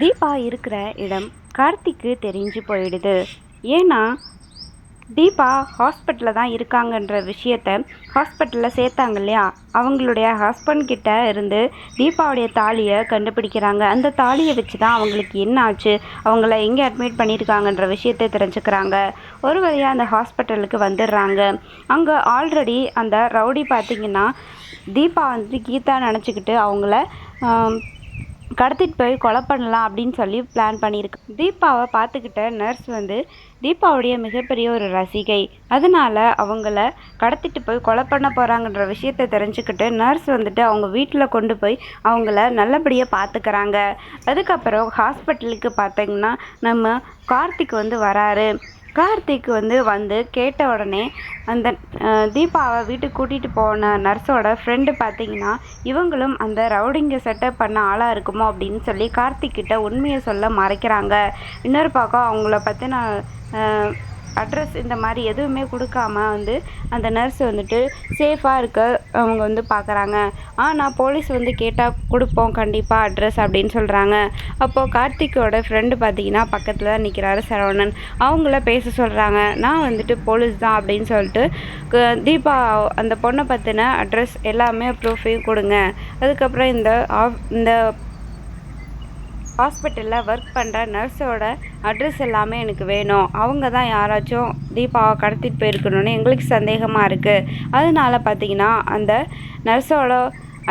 தீபா இருக்கிற இடம் கார்த்திக்கு தெரிஞ்சு போயிடுது. ஏன்னா தீபா ஹாஸ்பிட்டலில் தான் இருக்காங்கன்ற விஷயத்த ஹாஸ்பிட்டலில் சேர்த்தாங்க இல்லையா? அவங்களுடைய ஹஸ்பண்ட் கிட்ட இருந்து தீபாவுடைய தாலியை கண்டுபிடிக்கிறாங்க. அந்த தாலியை வச்சு தான் அவங்களுக்கு என்ன ஆச்சு? அவங்கள எங்கே அட்மிட் பண்ணியிருக்காங்கன்ற விஷயத்தை தெரிஞ்சுக்கிறாங்க. ஒரு வழியாக அந்த ஹாஸ்பிட்டலுக்கு வந்துடுறாங்க. அங்கே ஆல்ரெடி அந்த ரவுடி பார்த்திங்கன்னா தீபா வந்து கீதா நினச்சிக்கிட்டு அவங்கள கடத்திட்டு போய் கொலை பண்ணலாம் அப்படின்னு சொல்லி பிளான் பண்ணியிருக்கு தீபாவை பார்த்துக்கிட்ட நர்ஸ் வந்து தீபாவுடைய மிகப்பெரிய ஒரு ரசிகை. அதனால் அவங்கள கடத்திட்டு போய் கொலை பண்ண போகிறாங்கன்ற விஷயத்தை தெரிஞ்சுக்கிட்டு நர்ஸ் வந்துட்டு அவங்க வீட்டில் கொண்டு போய் அவங்கள நல்லபடியாக பார்த்துக்கிறாங்க அதுக்கப்புறம் ஹாஸ்பிட்டலுக்கு பார்த்தீங்கன்னா நம்ம கார்த்திக் வந்து வராரு. கார்த்திக் வந்து வந்து கேட்ட உடனே அந்த தீபாவை வீட்டுக்கு கூட்டிகிட்டு போன நர்ஸோட ஃப்ரெண்டு பார்த்தீங்கன்னா இவங்களும் அந்த ரவுடிங்க செட்டப் பண்ண ஆளாக இருக்குமோ? அப்படின்னு சொல்லி கார்த்திக் கிட்ட உண்மையை சொல்ல மறைக்கிறாங்க. இன்னொரு பக்கம் அவங்கள பற்றின அட்ரஸ் இந்த மாதிரி எதுவுமே கொடுக்காம வந்து அந்த நர்ஸ் வந்துட்டு சேஃபாக இருக்க அவங்க வந்து பார்க்குறாங்க ஆனால் போலீஸ் வந்து கேட்டால் கொடுப்போம் கண்டிப்பாக அட்ரஸ் அப்படின்னு சொல்கிறாங்க அப்போது கார்த்திக்கோட ஃப்ரெண்டு பார்த்தீங்கன்னா பக்கத்தில் தான் நிற்கிறாரு சரவணன். அவங்கள பேச சொல்கிறாங்க நான் வந்துட்டு போலீஸ் தான் அப்படின்னு சொல்லிட்டு க- தீபா அந்த பொண்ணை பற்றின அட்ரஸ் எல்லாமே ப்ரூஃபையும் கொடுங்க. அதுக்கப்புறம் இந்த ஆஃப் இந்த ஹாஸ்பிட்டலில் ஒர்க் பண்ணுற நர்ஸோட அட்ரஸ் எல்லாமே எனக்கு வேணும். அவங்க தான் யாராச்சும் தீபாவை கடத்திட்டு போயிருக்கணும்னு எங்களுக்கு சந்தேகமாக இருக்குது அதனால பார்த்தீங்கன்னா அந்த நர்ஸோட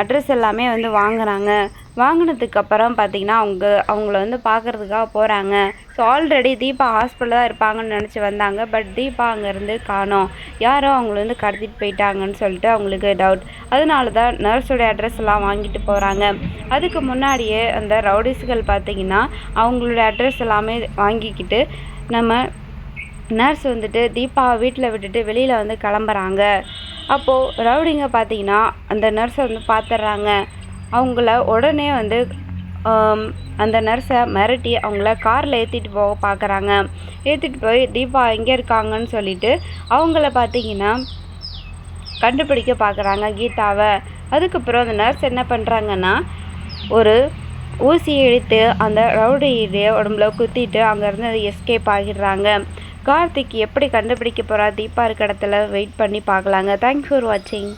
அட்ரஸ் எல்லாமே வந்து வாங்குகிறாங்க வாங்கினதுக்கப்புறம் பார்த்தீங்கன்னா அவங்க அவங்கள வந்து பார்க்குறதுக்காக போகிறாங்க ஸோ ஆல்ரெடி தீபா ஹாஸ்பிட்டலில் தான் இருப்பாங்கன்னு நினச்சி வந்தாங்க. பட் தீபா அங்கேருந்து காணோம். யாரோ அவங்கள வந்து கடத்திட்டு போயிட்டாங்கன்னு சொல்லிட்டு அவங்களுக்கு டவுட் அதனால தான் நர்ஸோட அட்ரஸ் எல்லாம் வாங்கிட்டு போகிறாங்க அதுக்கு முன்னாடியே அந்த ரவுடிஸ்கள் பார்த்தீங்கன்னா அவங்களோட அட்ரஸ் எல்லாமே வாங்கிக்கிட்டு நம்ம நர்ஸ் வந்துட்டு தீபாவை வீட்டில் விட்டுட்டு வெளியில் வந்து கிளம்புறாங்க. அப்போது ரவுடிங்க பார்த்தீங்கன்னா அந்த நர்ஸை வந்து பார்த்துட்றாங்க அவங்கள உடனே வந்து அந்த நர்ஸை மிரட்டி அவங்கள காரில் ஏற்றிட்டு போக பார்க்குறாங்க ஏற்றிட்டு போய் தீபா எங்கே இருக்காங்கன்னு சொல்லிட்டு அவங்கள பார்த்தீங்கன்னா கண்டுபிடிக்க பார்க்குறாங்க கீதாவை. அதுக்கப்புறம் அந்த நர்ஸ் என்ன பண்ணுறாங்கன்னா ஒரு ஊசியை இழுத்து அந்த ரவுடியுடைய உடம்புல குத்திட்டு அங்கேருந்து எஸ்கேப் ஆகிடுறாங்க. கார்த்திக் எப்படி கண்டுபிடிக்க போகிறா தீபா இருக்க இடத்துல வெயிட் பண்ணி பார்க்கலாங்க தேங்க்ஸ் ஃபார் வாட்சிங்